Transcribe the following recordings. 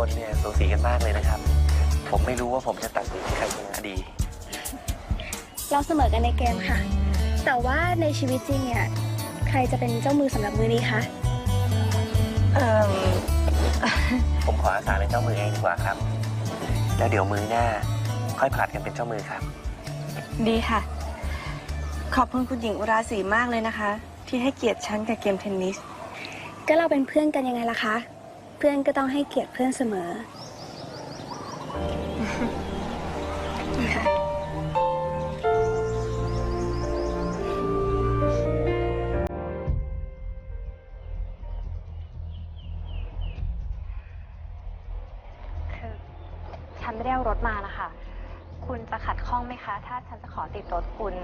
สองคนเนี่ยสูสีกันมากเลยนะครับ ผมไม่รู้ว่าผมจะตัดสินใครชนะดี เราเสมอกันในเกมค่ะ แต่ว่าในชีวิตจริงเนี่ยใครจะเป็นเจ้ามือสำหรับมือนี้คะเอิ่มผมขออาสาเป็นเจ้ามือเองดีกว่าครับ แล้วเดี๋ยวมือหน้า ค่อยผลัดกันเป็นเจ้ามือครับ ดีค่ะ ขอบคุณคุณหญิงอุราศรีมากเลยนะคะ ที่ให้เกียรติฉันกับเกมเทนนิส ก็เราเป็นเพื่อนกันยังไงล่ะคะ เพื่อนก็ต้องให้เกียรติเพื่อนเสมอค่ะคือฉันไม่ได้เอารถมานะคะ คุณจะขัดข้องไหมคะ ถ้าฉันจะขอติดรถคุณ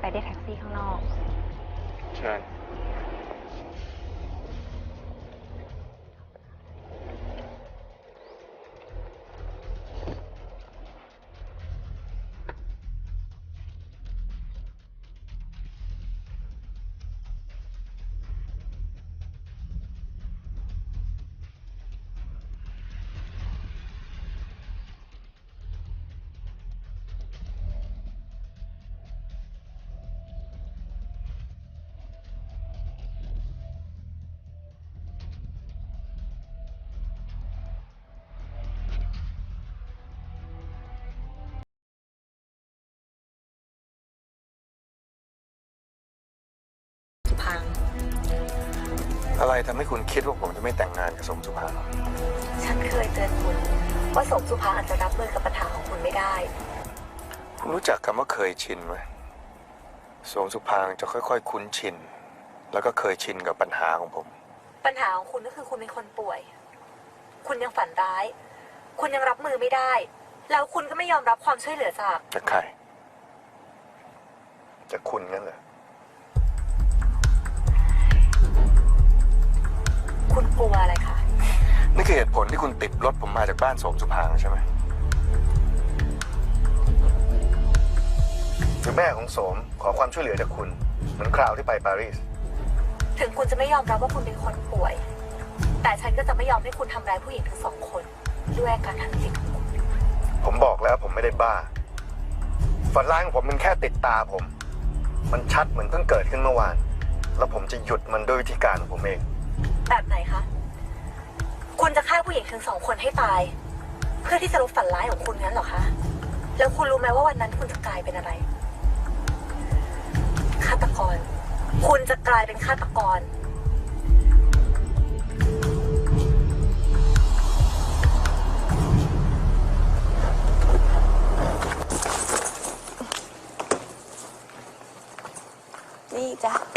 ไปได้แท็กซี่ข้างนอก เชิญ อะไรทำให้คุณคิดว่าผมจะไม่แต่งงานกับสมสุภาฉันเคยเตือนคุณ ว่าสมสุภาอาจจะรับมือกับปัญหาของคุณไม่ได้ คุณรู้จักคำว่าเคยชินไหมสมสุภางจะค่อย ๆ คุ้นชิน แล้วก็เคยชินกับปัญหาของผม ปัญหาของคุณก็คือคุณเป็นคนป่วย คุณยังฝันร้าย คุณยังรับมือไม่ได้ แล้วคุณก็ไม่ยอมรับความช่วยเหลือจากจากใครจากคุณงั้นเหรอ คือเหตุผลที่คุณติดรถผมมาจากบ้านสมสุภางใช่ไหมคือแม่ของโสมขอความช่วยเหลือจากคุณ เหมือนคราวที่ไปปารีส ถึงคุณจะไม่ยอมรับว่าคุณเป็นคนป่วย แต่ฉันก็จะไม่ยอมให้คุณทำร้ายผู้หญิงทั้งสองคน ด้วยอาการทางจิตของคุณผมบอกแล้วผมไม่ได้บ้า ฝันร้ายของผมมันแค่ติดตาผม มันชัดเหมือนเพิ่งเกิดขึ้นเมื่อวาน แล้วผมจะหยุดมันด้วยวิธีการของผมเอง แบบไหนคะ คุณจะฆ่าผู้หญิงทั้งสองคนให้ตาย เพื่อที่จะลบฝันร้ายของคุณงั้นเหรอคะ แล้วคุณรู้ไหมว่าวันนั้นคุณจะกลายเป็นอะไร ฆาตกร คุณจะกลายเป็นฆาตกร นี่จ้ะ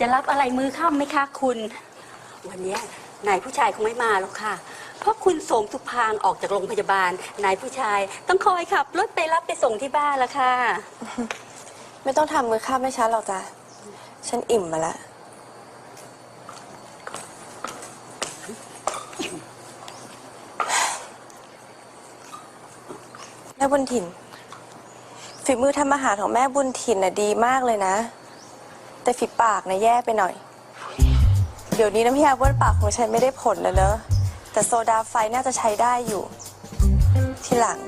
จะรับอะไรมือค่ำไหมคะคุณ วันเนี้ยนายผู้ชายคงไม่มาหรอกค่ะ เพราะคุณโสมสุพางออกจากโรงพยาบาล นายผู้ชายต้องคอยขับรถไปรับไปส่งที่บ้านละค่ะ ไม่ต้องทำมือข้ามให้ฉันหรอกจ้ะ ฉันอิ่มมาแล้ว แม่บุญถิ่น ฝีมือทำอาหารของแม่บุญถิ่นน่ะดีมากเลยนะ แต่ฝีปากนะแย่ไปหน่อย เดี๋ยวนี้น้ำยาบ้วนปากของฉันไม่ได้ผลแล้วเนอะแต่โซดาไฟน่าจะใช้ได้อยู่ ทีหลัง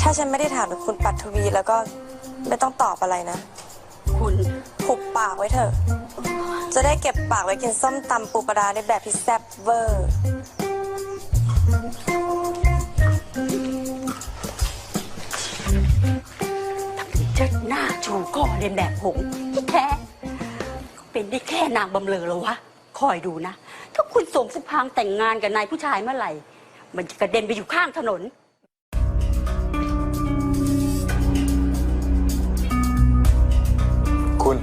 ถ้าฉันไม่ได้ถามกับคุณปัทวีแล้วก็ไม่ต้องตอบอะไรนะ คุณหุบปากไว้เถอะ จะได้เก็บปากไว้กินส้มตำปูปลาร้าในแบบที่แซ่บเวอร์เชิดหน้าชูก่อเรียนแบบหงส์ที่แท้ เป็นได้แค่นางบำเรอแล้ววะ คอยดูนะ ถ้าคุณโสมสุพางแต่งงานกับนายผู้ชายเมื่อไหร่ มันจะกระเด็นไปอยู่ข้างถนน คุณ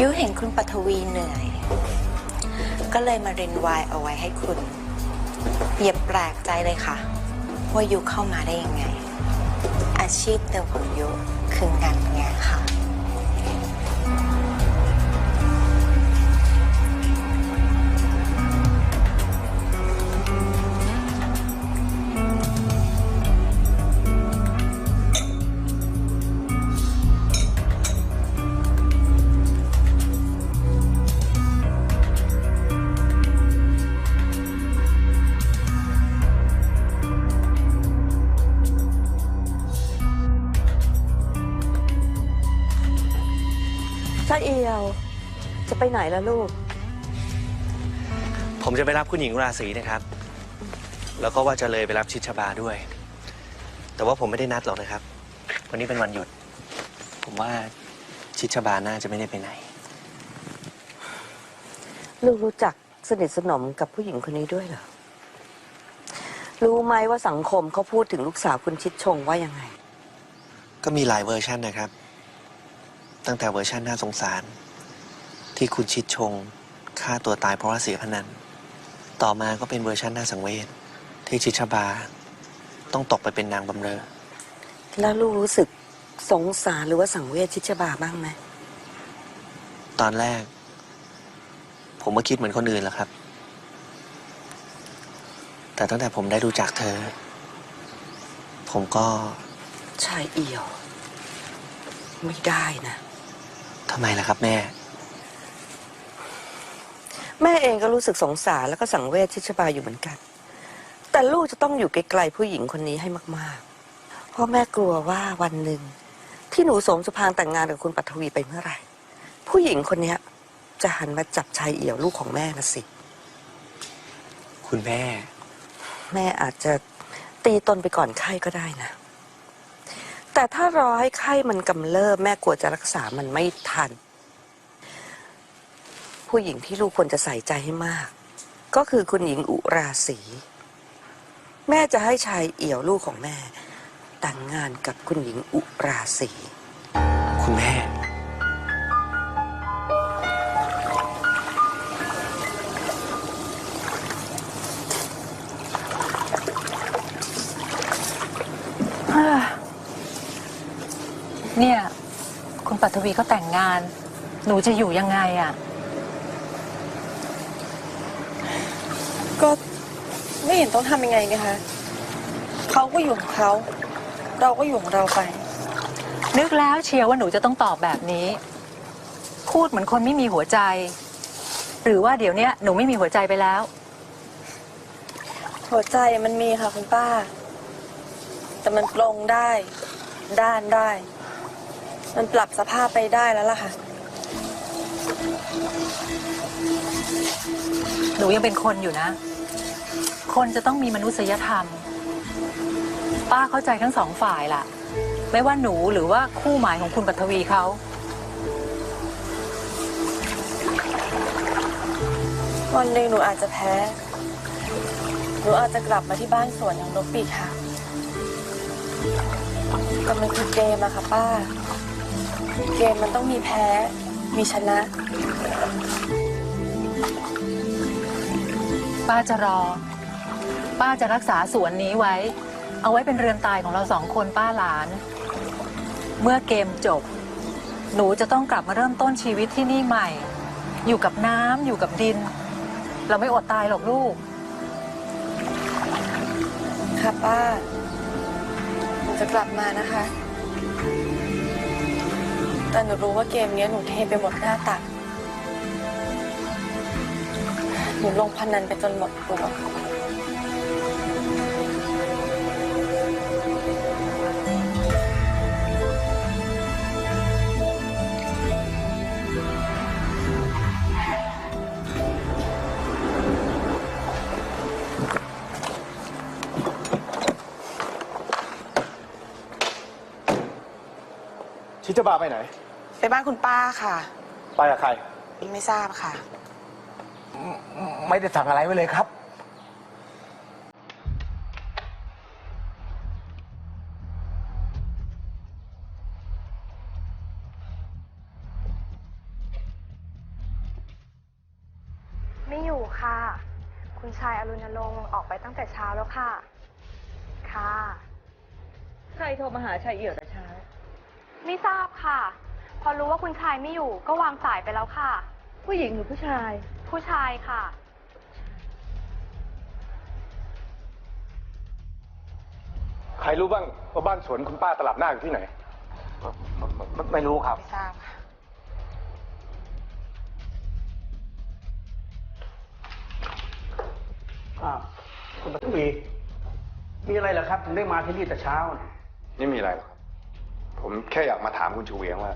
ยุเห็นคุณปัทวีเหนื่อย ก็เลยมาเรินไวน์เอาไว้ให้คุณ อย่าแปลกใจเลยค่ะ ว่ายุเข้ามาได้ยังไง อาชีพเดิมของยุคืองานงานค่ะ เอียว จะไปไหนล่ะลูก ผมจะไปรับคุณหญิงราศีนะครับ แล้วก็ว่าจะเลยไปรับชิดชบาด้วย แต่ว่าผมไม่ได้นัดหรอกนะครับ วันนี้เป็นวันหยุด ผมว่าชิดชบาน่าจะไม่ได้ไปไหน ลูกรู้จักสนิทสนมกับผู้หญิงคนนี้ด้วยเหรอ รู้ไหมว่าสังคมเขาพูดถึงลูกสาวคุณชิดชงว่ายังไง ก็มีหลายเวอร์ชันนะครับ ตั้งแต่เวอร์ชันน่าสงสาร ที่คุณชิดชงฆ่าตัวตายเพราะว่าเสียพนัน ต่อมาก็เป็นเวอร์ชันน่าสังเวชที่ชิดชบา ต้องตกไปเป็นนางบำเรอ แล้วลูกรู้สึกสงสารหรือว่าสังเวชชิดชบาบ้างไหมตอนแรก ผมก็คิดเหมือนคนอื่นแหละครับ แต่ตั้งแต่ผมได้รู้จักเธอ ผมก็ ชายเอี่ยว ไม่ได้นะ ทำไมล่ะครับแม่ แม่เองก็รู้สึกสงสารแล้วก็สังเวชชิดชบาอยู่เหมือนกัน แต่ลูกจะต้องอยู่ไกลๆผู้หญิงคนนี้ให้มากๆ เพราะแม่กลัวว่าวันหนึ่ง ที่หนูสมสุพางแต่งงานกับคุณปัทวีไปเมื่อไหร่ ผู้หญิงคนเนี้ยจะหันมาจับชายเอี่ยวลูกของแม่นะสิ คุณแม่ แม่อาจจะตีตนไปก่อนไข้ก็ได้นะ แต่ถ้ารอให้ไข้มันกำเริบแม่กลัวจะรักษามันไม่ทัน ผู้หญิงที่ลูกควรจะใส่ใจให้มาก ก็คือคุณหญิงอุราศีแม่จะให้ชายเอี่ยวลูกของแม่ แต่งงานกับคุณหญิงอุราศีคุณแม่ ทวีก็แต่งงาน หนูจะอยู่ยังไงอะก็ไม่เห็นต้องทำยังไงนะคะเขาก็อยู่ของเขา เราก็อยู่ของเราไป นึกแล้วเชียร์ว่าหนูจะต้องตอบแบบนี้ พูดเหมือนคนไม่มีหัวใจ หรือว่าเดี๋ยวเนี้ยหนูไม่มีหัวใจไปแล้ว หัวใจมันมีค่ะคุณป้า แต่มันปลงได้ ด้านได้ มันปรับสภาพไปได้แล้วล่ะค่ะ หนูยังเป็นคนอยู่นะ คนจะต้องมีมนุษยธรรม ป้าเข้าใจทั้งสองฝ่ายล่ะ ไม่ว่าหนูหรือว่าคู่หมายของคุณปัทวีเขาวันหนึ่งหนูอาจจะแพ้ หนูอาจจะกลับมาที่บ้านสวนอย่างนกปีกค่ะ แต่มันคือเกมอะค่ะป้า เกมมันต้องมีแพ้ มีชนะ ป้าจะรอ ป้าจะรักษาสวนนี้ไว้ เอาไว้เป็นเรือนตายของเราสองคนป้าหลาน เมื่อเกมจบ หนูจะต้องกลับมาเริ่มต้นชีวิตที่นี่ใหม่ อยู่กับน้ำอยู่กับดิน เราไม่อดตายหรอกลูก ค่ะป้าหนูจะกลับมานะคะ แต่หนูรู้ว่าเกมนี้หนูเทไปหมดหน้าตัก หนูลงพนันไปจนหมดตัว ชิจบาไปไหน บ้านคุณป้าค่ะ ไปกับใคร ไม่ทราบค่ะ ไม่ได้สั่งอะไรไว้เลยครับ ไม่อยู่ค่ะ คุณชายอรุณรงค์ออกไปตั้งแต่เช้าแล้วค่ะ ค่ะ ใครโทรมาหาชายเอี่ยวแต่เช้า ไม่ทราบค่ะพ อรู้ว่าคุณชายไม่อยู่ ก็วางสายไปแล้วค่ะ ผู้หญิงหรือผู้ชาย ผู้ชายค่ะ ใครรู้บ้างว่าบ้านสวนคุณป้าตลับหน้าอยู่ที่ไหน ไม่รู้ครับไม่ทราบค่ะอ้าวคุณปัทวีมีอะไรเหรอครับ ถึงได้มาที่นี่แต่เช้าเนี่ย นี่มีอะไรหรอกครับ ผมแค่อยากมาถามคุณชูเวียงว่า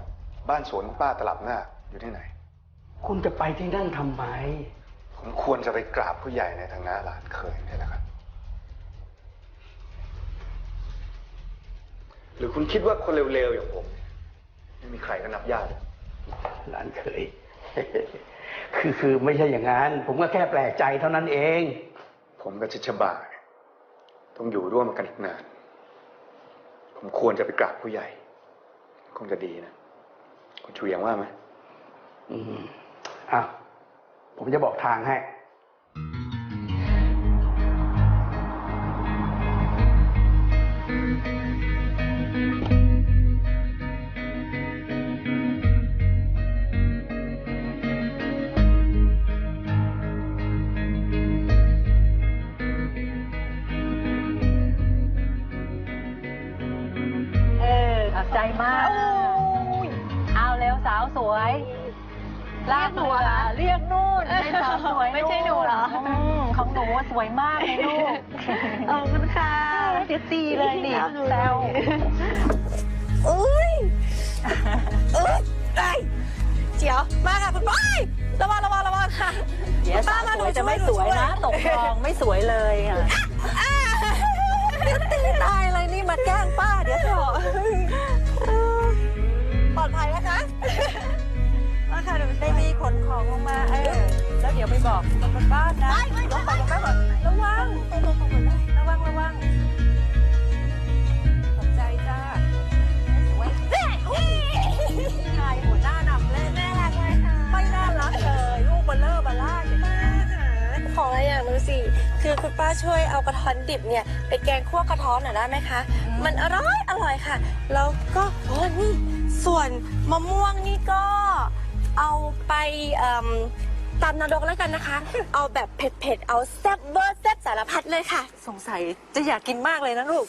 บ้านสวนคุณป้าตลับหน้าอยู่ที่ไหน คุณจะไปที่นั่นทำไม ผมควรจะไปกราบผู้ใหญ่ในฐานะหลานเคยนี่แหละครับ หรือคุณคิดว่าคนเร็วๆอย่างผมเนี่ยไม่มีใครก็นับญาติ หลานเคย คือคือไม่ใช่อย่างนั้น ผมก็แค่แปลกใจเท่านั้นเอง ผมกับชิชบาเนี่ยต้องอยู่ร่วมกันอีกนาน ผมควรจะไปกราบผู้ใหญ่ คงจะดีนะ ชูเวียงว่าไหมอืมอะผมจะบอกทางให้ ลากหนูเหรอเรียกนู่นเป็นสาวสวยไม่ใช่หนูเหรอมของหนูว่าสวยมากเลยลูกขอบคุณค่ะเดี๋ยวตีเลยนี่แซวอุ้ยเอ้ยไอ้เจียวมาค่ะคุณป้าระวังระวังระวังค่ะเดี๋ยวป้าสาวมาสหนูวยจะไม่ช่วยสวยนะหนูตช่วยกคลองไม่สวยเลยอะตีตายเลยนี่มาแกล้งป้าเดี๋ยวเถอะ นของลงมาเออแล้วเดี๋ยวไปบอกคนบ้านนะลงไปกับแม่ก่อนระวังระวังระวังขอบใจจ้าสวยชายหัวหน้านำเลยแม่รักเลยค่ะไม่น่ารักเลยลูกเบลเลอร์บลล่าอย่างนี้ขออะไรอย่างนึงสิ คือคุณป้าช่วยเอากระท้อนดิบเนี่ยไปแกงคั่วกระท้อนหน่อยได้ไหมคะ มันอร่อยอร่อยค่ะ แล้วก็โอ้นี่ส่วนมะม่วงนี่ก็ เอาไปเอิ่มตำนรกแล้วกันนะคะ เอาแบบเผ็ดๆ เอาแซ่บเบอร์แซ่บสารพัดเลยค่ะ สงสัยจะอยากกินมากเลยนะลูก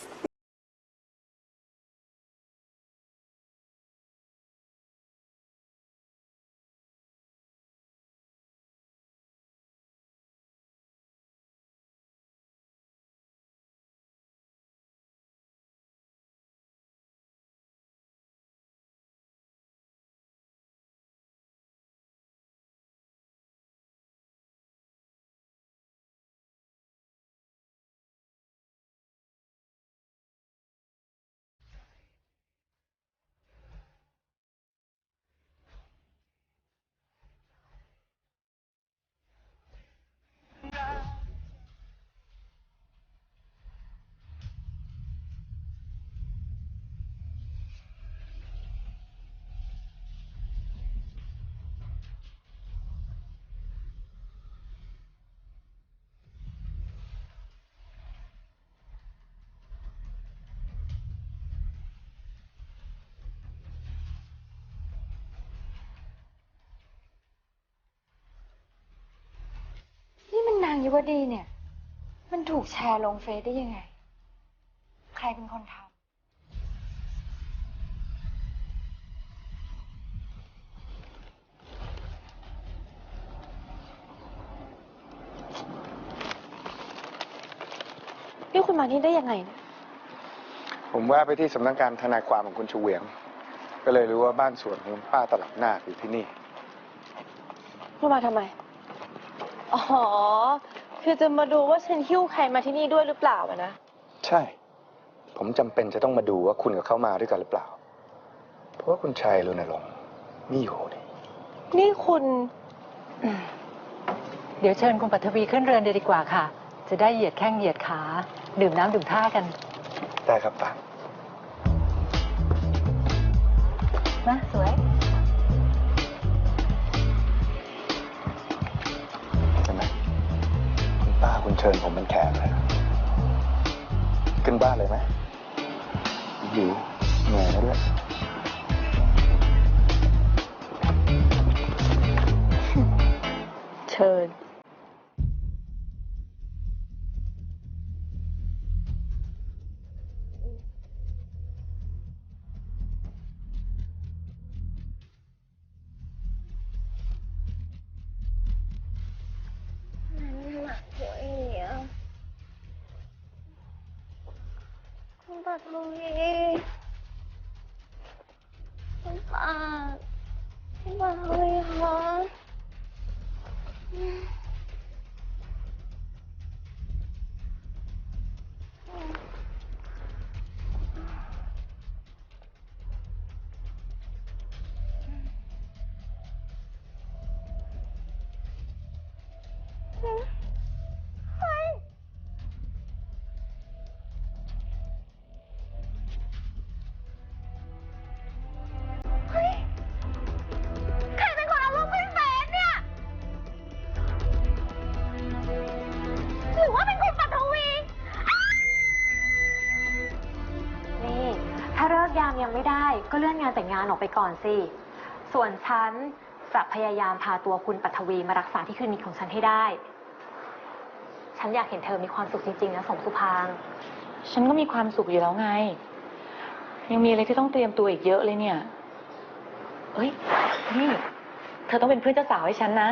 ยุวดีเนี่ย มันถูกแชร์ลงเฟซได้ยังไง ใครเป็นคนทำนี่คุณมานี่ได้ยังไงเนี่ยผมแวะไปที่สำนักงานทนายความของคุณชูเวียง ก็เลยรู้ว่าบ้านสวนของคุณป้าตลับหน้าคอยู่ที่นี่ คุณมาทำไม อ๋อ คือจะมาดูว่าฉันหิ้วใครมาที่นี่ด้วยหรือเปล่าอะนะ ใช่ ผมจำเป็นจะต้องมาดูว่าคุณกับเขามาด้วยกันหรือเปล่า เพราะว่าคุณชัยรณรงค์ไม่อยู่นี่นี่คุณ เดี๋ยวเชิญคุณปัทวีขึ้นเรือนเลยดีกว่าค่ะ จะได้เหยียดแข้งเหยียดขา ดื่มน้ำดื่มท่ากันได้ครับป้า นะสวย แขนเลยขึ้นบ้านเลยไหมหิวเหนื่อยแล้วด้วยเชิญ คุ ก็เลื่อนงานแต่งงานออกไปก่อนสิ ส่วนฉันจะพยายามพาตัวคุณปัทวีมารักษาที่คลินิกของฉันให้ได้ ฉันอยากเห็นเธอมีความสุขจริงๆนะสมสุพาง ฉันก็มีความสุขอยู่แล้วไง ยังมีอะไรที่ต้องเตรียมตัวอีกเยอะเลยเนี่ย เอ้ย นี่ เธอต้องเป็นเพื่อนเจ้าสาวให้ฉันนะ